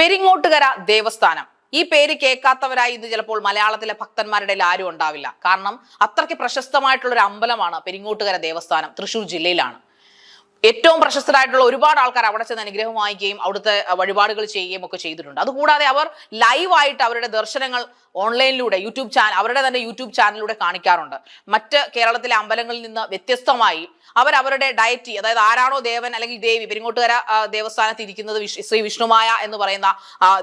പെരിങ്ങോട്ടുകര ദേവസ്ഥാനം. ഈ പേര് കേൾക്കാത്തവരായി ഇന്ന് ചിലപ്പോൾ മലയാളത്തിലെ ഭക്തന്മാരുടെ ആരും ഉണ്ടാവില്ല. കാരണം അത്രയ്ക്ക് പ്രശസ്തമായിട്ടുള്ള ഒരു അമ്പലമാണ് പെരിങ്ങോട്ടുകര ദേവസ്ഥാനം. തൃശൂർ ജില്ലയിലാണ്. ഏറ്റവും പ്രശസ്തരായിട്ടുള്ള ഒരുപാട് ആൾക്കാർ അവിടെ ചെന്ന് അനുഗ്രഹം വാങ്ങിക്കുകയും അവിടുത്തെ വഴിപാടുകൾ ചെയ്യുകയും ഒക്കെ ചെയ്തിട്ടുണ്ട്. അതുകൂടാതെ അവർ ലൈവായിട്ട് അവരുടെ ദർശനങ്ങൾ ഓൺലൈനിലൂടെ യൂട്യൂബ് ചാനൽ അവരുടെ തന്നെ യൂട്യൂബ് ചാനലിലൂടെ കാണിക്കാറുണ്ട്. മറ്റ് കേരളത്തിലെ അമ്പലങ്ങളിൽ നിന്ന് വ്യത്യസ്തമായി അവർ അവരുടെ ഡയറ്റി അതായത് ആരാണോ ദേവൻ അല്ലെങ്കിൽ ദേവി പെരിങ്ങോട്ടുകര ദേവസ്ഥാനത്ത് ഇരിക്കുന്നത് ശ്രീ വിഷ്ണുമായ എന്ന് പറയുന്ന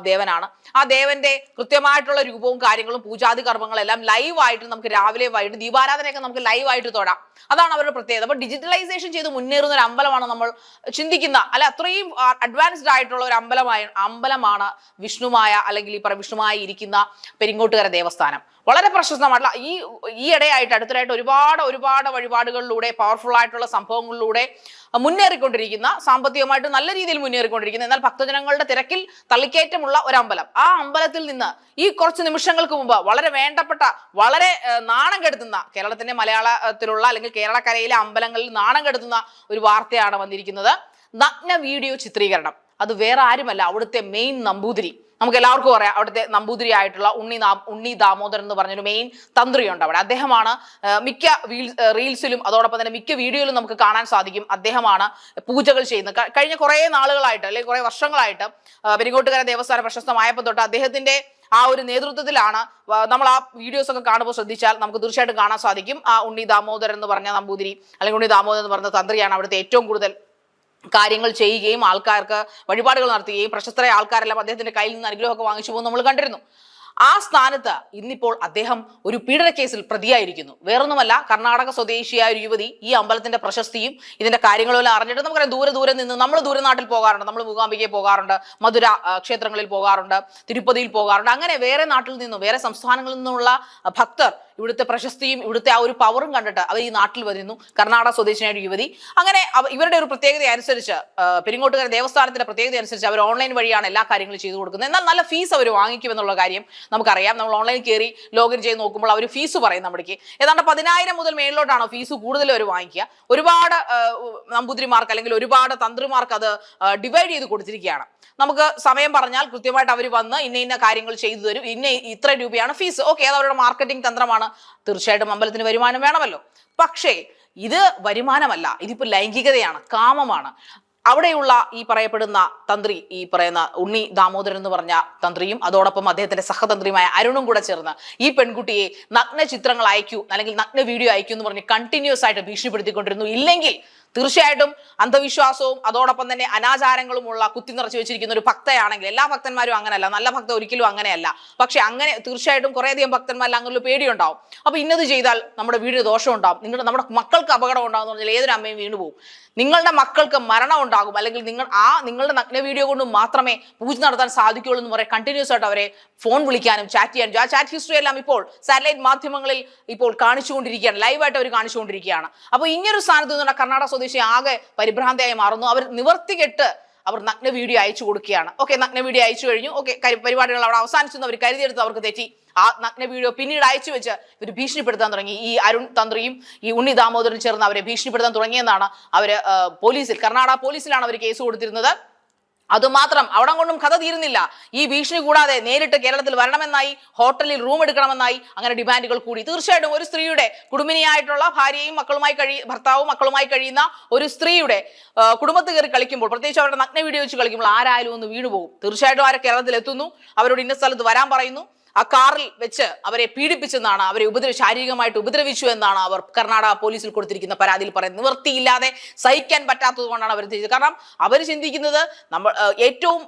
ദേവനാണ്. ആ ദേവന്റെ കൃത്യമായിട്ടുള്ള രൂപവും കാര്യങ്ങളും പൂജാതി കർമ്മങ്ങളെല്ലാം ലൈവായിട്ട് നമുക്ക് രാവിലെ വൈകിട്ട് ദീപാരാധനയൊക്കെ നമുക്ക് ലൈവായിട്ട് തൊടാം. അതാണ് അവരുടെ പ്രത്യേകത. അപ്പൊ ഡിജിറ്റലൈസേഷൻ ചെയ്ത് മുന്നേറുന്ന ഒരു അമ്പലമാണ് നമ്മൾ ചിന്തിക്കുന്ന. അല്ല അത്രയും അഡ്വാൻസ്ഡ് ആയിട്ടുള്ള ഒരു അമ്പലമായ അമ്പലമാണ് വിഷ്ണുമായ അല്ലെങ്കിൽ ഈ പറയുന്ന വിഷ്ണുമായി ഇരിക്കുന്ന പെരിങ്ങോട്ടുകര ദേവസ്ഥാനം. വളരെ പ്രശസ്തമായിട്ടുള്ള ഈ ഈ ഇടയായിട്ട് അടുത്തിടെയായിട്ട് ഒരുപാട് ഒരുപാട് വഴിപാടുകളിലൂടെ പവർഫുൾ ആയിട്ടുള്ള സംഭവങ്ങളിലൂടെ മുന്നേറിക്കൊണ്ടിരിക്കുന്ന സാമ്പത്തികമായിട്ട് നല്ല രീതിയിൽ മുന്നേറിക്കൊണ്ടിരിക്കുന്ന എന്നാൽ ഭക്തജനങ്ങളുടെ തിരക്കിൽ തള്ളിക്കയറ്റമുള്ള ഒരു അമ്പലം ആ അമ്പലത്തിൽ നിന്ന് ഈ കുറച്ച് നിമിഷങ്ങൾക്ക് മുമ്പ് വളരെ വേണ്ടപ്പെട്ട വളരെ നാണം കെടുത്തുന്ന കേരളത്തിന്റെ മലയാളത്തിലുള്ള അല്ലെങ്കിൽ കേരളക്കരയിലെ അമ്പലങ്ങളിൽ നാണം കെടുത്തുന്ന ഒരു വാർത്തയാണ് വന്നിരിക്കുന്നത്. നഗ്ന വീഡിയോ ചിത്രീകരണം. അത് വേറെ ആരുമല്ല അവിടുത്തെ മെയിൻ നമ്പൂതിരി. നമുക്ക് എല്ലാവർക്കും അറിയാം അവിടുത്തെ നമ്പൂതിരി ആയിട്ടുള്ള ഉണ്ണി ഉണ്ണി ദാമോദരൻ എന്ന് പറഞ്ഞൊരു മെയിൻ തന്ത്രിയുണ്ട് അവിടെ. അദ്ദേഹമാണ് മിക്ക റീൽസിലും അതോടൊപ്പം തന്നെ മിക്ക വീഡിയോയിലും നമുക്ക് കാണാൻ സാധിക്കും. അദ്ദേഹമാണ് പൂജകൾ ചെയ്യുന്നത്. കഴിഞ്ഞ കുറേ നാളുകളായിട്ട് അല്ലെങ്കിൽ കുറേ വർഷങ്ങളായിട്ട് പെരിങ്ങോട്ടുകര ദേവസ്ഥാനം പ്രശസ്തമായപ്പോൾ തൊട്ട് അദ്ദേഹത്തിന്റെ ആ ഒരു നേതൃത്വത്തിലാണ് നമ്മൾ ആ വീഡിയോസ് ഒക്കെ കാണുമ്പോൾ ശ്രദ്ധിച്ചാൽ നമുക്ക് തീർച്ചയായിട്ടും കാണാൻ സാധിക്കും. ആ ഉണ്ണി ദാമോദരൻ എന്ന് പറഞ്ഞ നമ്പൂതിരി അല്ലെങ്കിൽ ഉണ്ണി ദാമോദരൻ എന്ന് പറഞ്ഞ തന്ത്രിയാണ് അവിടുത്തെ ഏറ്റവും കൂടുതൽ കാര്യങ്ങൾ ചെയ്യുകയും ആൾക്കാർക്ക് വഴിപാടുകൾ നടത്തുകയും പ്രശസ്തരായ ആൾക്കാരെല്ലാം അദ്ദേഹത്തിന്റെ കയ്യിൽ നിന്ന് അനുഗ്രഹമൊക്കെ വാങ്ങിച്ചു പോകുന്നത് നമ്മൾ കണ്ടിരുന്നു. ആ സ്ഥാനത്ത് ഇന്നിപ്പോൾ അദ്ദേഹം ഒരു പീഡന കേസിൽ പ്രതിയായിരിക്കുന്നു. വേറൊന്നുമല്ല കർണാടക സ്വദേശിയായ ഒരു യുവതി ഈ അമ്പലത്തിന്റെ പ്രശസ്തിയും ഇതിന്റെ കാര്യങ്ങളെല്ലാം അറിഞ്ഞിട്ട് നമുക്കറിയാം ദൂരെ ദൂരെ നിന്ന് നമ്മൾ ദൂരെ നാട്ടിൽ പോകാറുണ്ട് നമ്മൾ മൂകാംബികയിൽ പോകാറുണ്ട് മധുര ക്ഷേത്രങ്ങളിൽ പോകാറുണ്ട് തിരുപ്പതിയിൽ പോകാറുണ്ട്. അങ്ങനെ വേറെ നാട്ടിൽ നിന്നും വേറെ സംസ്ഥാനങ്ങളിൽ നിന്നുള്ള ഭക്തർ ഇവിടുത്തെ പ്രശസ്തിയും ഇവിടുത്തെ ആ ഒരു പവറും കണ്ടിട്ട് അവർ ഈ നാട്ടിൽ വരുന്നു. കർണാടക സ്വദേശിയായ ഒരു യുവതി. അങ്ങനെ ഇവരുടെ ഒരു പ്രത്യേകത അനുസരിച്ച് പെരിങ്ങോട്ടുകര ദേവസ്ഥാനത്തിന്റെ പ്രത്യേകത അനുസരിച്ച് അവർ ഓൺലൈൻ വഴിയാണ് എല്ലാ കാര്യങ്ങളും ചെയ്തു കൊടുക്കുന്നത്. എന്നാൽ നല്ല ഫീസ് അവർ വാങ്ങിക്കുമെന്നുള്ള കാര്യം നമുക്കറിയാം. നമ്മൾ ഓൺലൈൻ കയറി ലോഗിൻ ചെയ്ത് നോക്കുമ്പോൾ അവർ ഫീസ് പറയും നമ്മുടേക്ക് ഏതാണ്ട് പതിനായിരം മുതൽ മേളിലോട്ടാണ് ഫീസ് കൂടുതൽ അവർ വാങ്ങിക്കുക. ഒരുപാട് നമ്പൂതിരിമാർക്ക് അല്ലെങ്കിൽ ഒരുപാട് തന്ത്രിമാർക്ക് അത് ഡിവൈഡ് ചെയ്ത് കൊടുത്തിരിക്കുകയാണ്. നമുക്ക് സമയം പറഞ്ഞാൽ കൃത്യമായിട്ട് അവർ വന്ന് ഇന്ന ഇന്ന കാര്യങ്ങൾ ചെയ്തു തരും. ഇന്ന ഇത്ര രൂപയാണ് ഫീസ് ഓക്കെ അത് അവരുടെ മാർക്കറ്റിംഗ് തന്ത്രമാണ്. തീർച്ചയായിട്ടും അമ്പലത്തിന് വരുമാനം വേണമല്ലോ. പക്ഷേ ഇത് വരുമാനമല്ല. ഇതിപ്പോൾ ലൈംഗികതയാണ് കാമമാണ്. അവിടെയുള്ള ഈ പറയപ്പെടുന്ന തന്ത്രി ഈ പറയുന്ന ഉണ്ണി ദാമോദരൻ എന്ന് പറഞ്ഞ തന്ത്രിയും അതോടൊപ്പം അദ്ദേഹത്തിന്റെ സഹതന്ത്രിയുമായ അരുണും കൂടെ ചേർന്ന് ഈ പെൺകുട്ടിയെ നഗ്ന ചിത്രങ്ങൾ അയക്കൂ അല്ലെങ്കിൽ നഗ്ന വീഡിയോ അയക്കൂ എന്ന് പറഞ്ഞ് കണ്ടിന്യൂസ് ആയിട്ട് ഭീഷണിപ്പെടുത്തിക്കൊണ്ടിരുന്നു. ഇല്ലെങ്കിൽ തീർച്ചയായിട്ടും അന്ധവിശ്വാസവും അതോടൊപ്പം തന്നെ അനാചാരങ്ങളുമുള്ള കുത്തി നിറച്ചു വെച്ചിരിക്കുന്ന ഒരു ഭക്തയാണെങ്കിൽ എല്ലാ ഭക്തന്മാരും അങ്ങനെയല്ല നല്ല ഭക്ത ഒരിക്കലും അങ്ങനെയല്ല. പക്ഷെ അങ്ങനെ തീർച്ചയായിട്ടും കുറേയധികം ഭക്തന്മാരിൽ അങ്ങനെ പേടിയുണ്ടാവും. അപ്പൊ ഇന്നത് ചെയ്താൽ നമ്മുടെ വീടിന് ദോഷം ഉണ്ടാവും നിങ്ങളുടെ നമ്മുടെ മക്കൾക്ക് അപകടം ഉണ്ടാകും പറഞ്ഞാൽ ഏതൊരു അമ്മയും വീണു നിങ്ങളുടെ മക്കൾക്ക് മരണം ഉണ്ടാകും. അല്ലെങ്കിൽ നിങ്ങൾ ആ നിങ്ങളുടെ നഗ്ന വീഡിയോ കൊണ്ട് മാത്രമേ പൂജ നടത്താൻ സാധിക്കുകയുള്ളൂ എന്ന് പറയാൻ കണ്ടിന്യൂസ് ആയിട്ട് അവരെ ഫോൺ വിളിക്കാനും ചാറ്റ് ചെയ്യാനും ആ ചാറ്റ് ഹിസ്റ്ററി എല്ലാം ഇപ്പോൾ സാറ്റലൈറ്റ് മാധ്യമങ്ങളിൽ ഇപ്പോൾ കാണിച്ചുകൊണ്ടിരിക്കുകയാണ്. ലൈവായിട്ട് അവർ കാണിച്ചുകൊണ്ടിരിക്കുകയാണ്. അപ്പോൾ ഇങ്ങനൊരു സ്ഥാനത്ത് നിന്നുള്ള കർണാടക സ്വദേശി ആകെ പരിഭ്രാന്തിയായി മാറുന്നു. അവർ നിവർത്തികെട്ട് അവർ നഗ്ന വീഡിയോ അയച്ചു കൊടുക്കുകയാണ്. ഓക്കെ നഗ്ന വീഡിയോ അയച്ചു കഴിഞ്ഞു. ഓക്കെ പരിപാടികൾ അവിടെ അവസാനിച്ചു അവർ കരുതിയെടുത്ത് അവർക്ക് തെറ്റി. ആ നഗ്ന വീഡിയോ പിന്നീട് അയച്ചു വെച്ച് ഇവർ ഭീഷണിപ്പെടുത്താൻ തുടങ്ങി. ഈ അരുൺ തന്ത്രിയും ഈ ഉണ്ണി ദാമോദരൻ ചേർന്ന് അവരെ ഭീഷണിപ്പെടുത്താൻ തുടങ്ങിയെന്നാണ് അവർ പോലീസിൽ കർണാടക പോലീസിലാണ് അവർ കേസ് കൊടുത്തിരുന്നത്. അതുമാത്രം അവിടെ കൊണ്ടും കഥ തീരുന്നില്ല. ഈ ഭീഷണി കൂടാതെ നേരിട്ട് കേരളത്തിൽ വരണമെന്നായി ഹോട്ടലിൽ റൂം എടുക്കണമെന്നായി അങ്ങനെ ഡിമാൻഡുകൾ കൂടി. തീർച്ചയായിട്ടും ഒരു സ്ത്രീയുടെ കുടുംബിനിയായിട്ടുള്ള ഭാര്യയും മക്കളുമായി കഴി ഭർത്താവും മക്കളുമായി കഴിയുന്ന ഒരു സ്ത്രീയുടെ കുടുംബത്ത് കയറി കളിക്കുമ്പോൾ പ്രത്യേകിച്ച് അവരുടെ നഗ്ന വീഡിയോ വെച്ച് കളിക്കുമ്പോൾ ആരായാലും ഒന്ന് വീണുപോകും. തീർച്ചയായിട്ടും ആരെ കേരളത്തിൽ എത്തുന്നു അവരോട് ഇന്ന സ്ഥലത്ത് വരാൻ പറയുന്നു ആ കാറിൽ വെച്ച് അവരെ പീഡിപ്പിച്ചെന്നാണ് അവരെ ഉപദ്രവ ശാരീരികമായിട്ട് ഉപദ്രവിച്ചു എന്നാണ് അവർ കർണാടക പോലീസിൽ കൊടുത്തിരിക്കുന്ന പരാതിയിൽ പറയുന്നത്. നിവൃത്തിയില്ലാതെ സഹിക്കാൻ പറ്റാത്തത് കൊണ്ടാണ് അവർ ചെയ്തത്. കാരണം അവർ ചിന്തിക്കുന്നത് നമ്മൾ ഏറ്റവും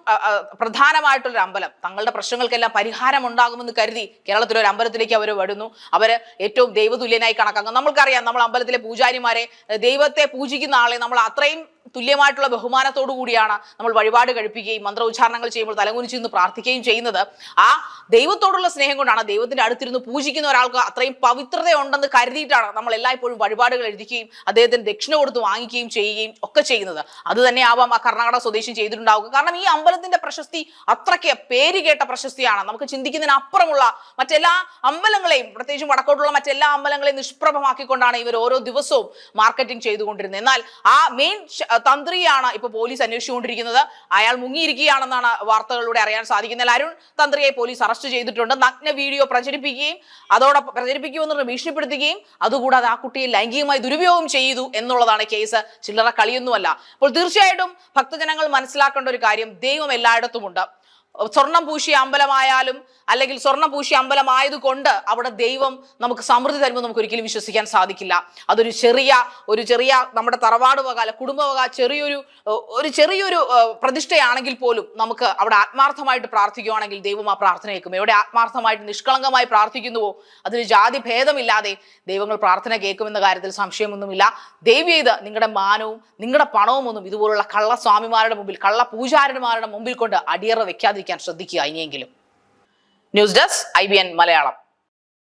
പ്രധാനമായിട്ടുള്ളൊരു അമ്പലം. തങ്ങളുടെ പ്രശ്നങ്ങൾക്കെല്ലാം പരിഹാരം ഉണ്ടാകുമെന്ന് കരുതി കേരളത്തിലെ ഒരു അമ്പലത്തിലേക്ക് അവർ വരുന്നു. അവർ ഏറ്റവും ദൈവതുല്യനായി കണക്കാക്കുന്നു. നമ്മൾക്കറിയാം നമ്മൾ അമ്പലത്തിലെ പൂജാരിമാരെ ദൈവത്തെ പൂജിക്കുന്ന ആളെ നമ്മൾ അത്രയും തുല്യമായിട്ടുള്ള ബഹുമാനത്തോടു കൂടിയാണ് നമ്മൾ വഴിപാട് കഴിപ്പിക്കുകയും മന്ത്ര ഉച്ചാരണങ്ങൾ ചെയ്യുമ്പോൾ തലകുനിച്ച് നിന്ന് പ്രാർത്ഥിക്കുകയും ചെയ്യുന്നത്. ആ ദൈവത്തോടുള്ള സ്നേഹം കൊണ്ടാണ് ദൈവത്തിന്റെ അടുത്തിരുന്ന് പൂജിക്കുന്ന ഒരാൾക്ക് അത്രയും പവിത്രതയുണ്ടെന്ന് കരുതിയിട്ടാണ് നമ്മൾ എല്ലായ്പ്പോഴും വഴിപാടുകൾ എഴുതിക്കുകയും അദ്ദേഹത്തിന് ദക്ഷിണ കൊടുത്ത് വാങ്ങിക്കുകയും ചെയ്യുകയും ഒക്കെ ചെയ്യുന്നത്. അത് തന്നെ ആവാം ആ കർണാടക സ്വദേശി ചെയ്തിട്ടുണ്ടാവുക. കാരണം ഈ അമ്പലത്തിന്റെ പ്രശസ്തി അത്രയ്ക്ക് പേര് കേട്ട പ്രശസ്തിയാണ്. നമുക്ക് ചിന്തിക്കുന്നതിനപ്പുറമുള്ള മറ്റെല്ലാ അമ്പലങ്ങളെയും പ്രത്യേകിച്ചും വടക്കോട്ടുള്ള മറ്റെല്ലാ അമ്പലങ്ങളെയും നിഷ്പ്രഭമാക്കിക്കൊണ്ടാണ് ഇവർ ഓരോ ദിവസവും മാർക്കറ്റിംഗ് ചെയ്തുകൊണ്ടിരുന്നത്. എന്നാൽ ആ മെയിൻ തന്ത്രിയാണ് ഇപ്പൊ പോലീസ് അന്വേഷിച്ചുകൊണ്ടിരിക്കുന്നത്. അയാൾ മുങ്ങിയിരിക്കുകയാണെന്നാണ് വാർത്തകളിലൂടെ അറിയാൻ സാധിക്കുന്നത്. അരുൺ തന്ത്രിയെ പോലീസ് അറസ്റ്റ് ചെയ്തിട്ടുണ്ട്. നഗ്ന വീഡിയോ പ്രചരിപ്പിക്കുകയും അതോടൊപ്പം പ്രചരിപ്പിക്കുമെന്ന് ഭീഷണിപ്പെടുത്തുകയും അതുകൂടാതെ ആ കുട്ടിയെ ലൈംഗികമായി ദുരുപയോഗം ചെയ്തു എന്നുള്ളതാണ് കേസ്. ചില്ലറ കളിയൊന്നുമല്ല. അപ്പോൾ തീർച്ചയായിട്ടും ഭക്തജനങ്ങൾ മനസ്സിലാക്കേണ്ട ഒരു കാര്യം ദൈവം എല്ലായിടത്തുമുണ്ട്. സ്വർണം പൂശിയ അമ്പലമായാലും അല്ലെങ്കിൽ സ്വർണം പൂശിയ അമ്പലമായതുകൊണ്ട് അവിടെ ദൈവം നമുക്ക് സമൃദ്ധി തരുമ്പോൾ നമുക്ക് ഒരിക്കലും വിശ്വസിക്കാൻ സാധിക്കില്ല. അതൊരു ചെറിയ ഒരു ചെറിയ നമ്മുടെ തറവാട് വക അല്ല കുടുംബ വക ചെറിയൊരു ഒരു ചെറിയൊരു പ്രതിഷ്ഠയാണെങ്കിൽ പോലും നമുക്ക് അവിടെ ആത്മാർത്ഥമായിട്ട് പ്രാർത്ഥിക്കുകയാണെങ്കിൽ ദൈവം ആ പ്രാർത്ഥന കേൾക്കും. എവിടെ ആത്മാർത്ഥമായിട്ട് നിഷ്കളങ്കമായി പ്രാർത്ഥിക്കുന്നുവോ അതിന് ജാതി ഭേദമില്ലാതെ ദൈവങ്ങൾ പ്രാർത്ഥന കേൾക്കുമെന്ന കാര്യത്തിൽ സംശയമൊന്നുമില്ല. ദൈവം ചെയ്ത് നിങ്ങളുടെ മാനവും നിങ്ങളുടെ പണവും ഒന്നും ഇതുപോലുള്ള കള്ളസ്വാമിമാരുടെ മുമ്പിൽ കള്ള പൂജാരന്മാരുടെ മുമ്പിൽ കൊണ്ട് അടിയറ വെക്കാതിരിക്കാൻ ശ്രദ്ധിക്കുക ഇനിയെങ്കിലും. News desk I Malayalam.